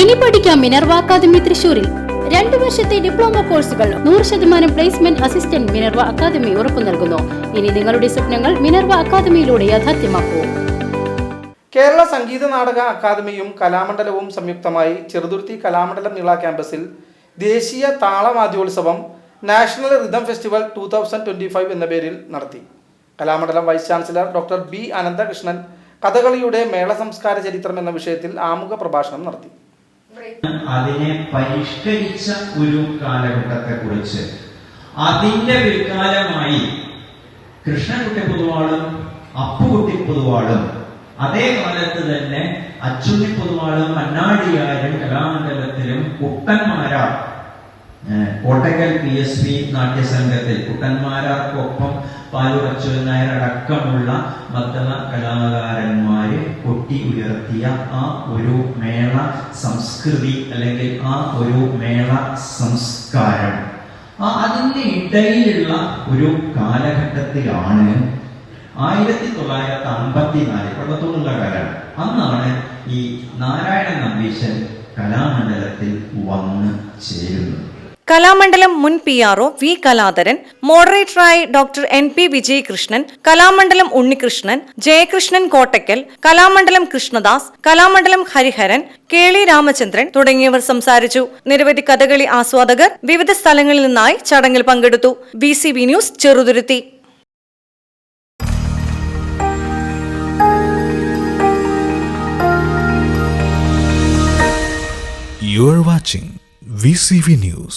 ഇനി പഠിക്കാം Minerva academy തൃശൂരിൽ രണ്ടു വർഷത്തെ ഡിപ്ലോമ കോഴ്സുകൾ നൂറ് ശതമാനം പ്ലേസ്മെന്റ് അസിസ്റ്റന്റ് മിനർവ അക്കാദമി ഉറപ്പു നൽകുന്നു. ഇനി നിങ്ങളുടെ സ്വപ്നങ്ങൾ മിനർവ അക്കാദമിയിലൂടെ യാഥാർത്ഥ്യമാക്കൂ. കേരള സംഗീത നാടക അക്കാദമിയും കലാമണ്ഡലവും സംയുക്തമായി ചെറുതുരുത്തി കലാമണ്ഡലം നീള ക്യാമ്പസിൽ ദേശീയ താളവാദ്യോത്സവം national rhythm festival two thousand twenty five എന്ന പേരിൽ നടത്തി. Kalamandalam vice chancellor doctor B Ananthakrishnan കഥകളിയുടെ മേള സംസ്കാര ചരിത്രം എന്ന വിഷയത്തിൽ ആമുഖ പ്രഭാഷണം നടത്തി. അതിനെ പരിഷ്കരിച്ച ഒരു കാലഘട്ടത്തെ കുറിച്ച് അതിന്റെ പിൽക്കാലമായി കൃഷ്ണൻകുട്ടി പൊതുവാളും അപ്പുകുട്ടി പൊതുവാളും അതേ കാലത്ത് തന്നെ അച്ചുണ്ണി പൊതുവാളും അന്നാടിയാരും കലാമണ്ഡലത്തിലും കുട്ടന്മാരാർ ഏഹ്, കോട്ടക്കൽ പി എസ് വി നാട്യസംഘത്തിൽ കുട്ടന്മാരാർക്കൊപ്പം പാലുറച്ചു നായർ അടക്കമുള്ള മദ്ദള കലാകാരന്മാര് കൊട്ടി ഉയർത്തിയ ആ ഒരു മേള സംസ്കൃതി അല്ലെങ്കിൽ ആ ഒരു മേള സംസ്കാരം. ആ അതിന്റെ ഇടയിലുള്ള ഒരു കാലഘട്ടത്തിലാണ് ആയിരത്തി തൊള്ളായിരത്തി അമ്പത്തിനാല് കൊല്ലത്തോടുള്ള കാലം അന്നാണ് ഈ നാരായണ നമ്പീശൻ കലാമണ്ഡലത്തിൽ വന്ന് ചേരുന്നത്. കലാമണ്ഡലം മുൻ P R O V Kaladharan മോഡറേറ്ററായി doctor N P Vijayakrishnan Kalamandalam Unnikrishnan Jayakrishnan Kottakkal Kalamandalam Krishnadas Kalamandalam Hariharan Keli Ramachandran തുടങ്ങിയവർ സംസാരിച്ചു. നിരവധി കഥകളി ആസ്വാദകർ വിവിധ സ്ഥലങ്ങളിൽ നിന്നായി ചടങ്ങിൽ പങ്കെടുത്തു. B news Cheruthuruthy. You are watching VCV News.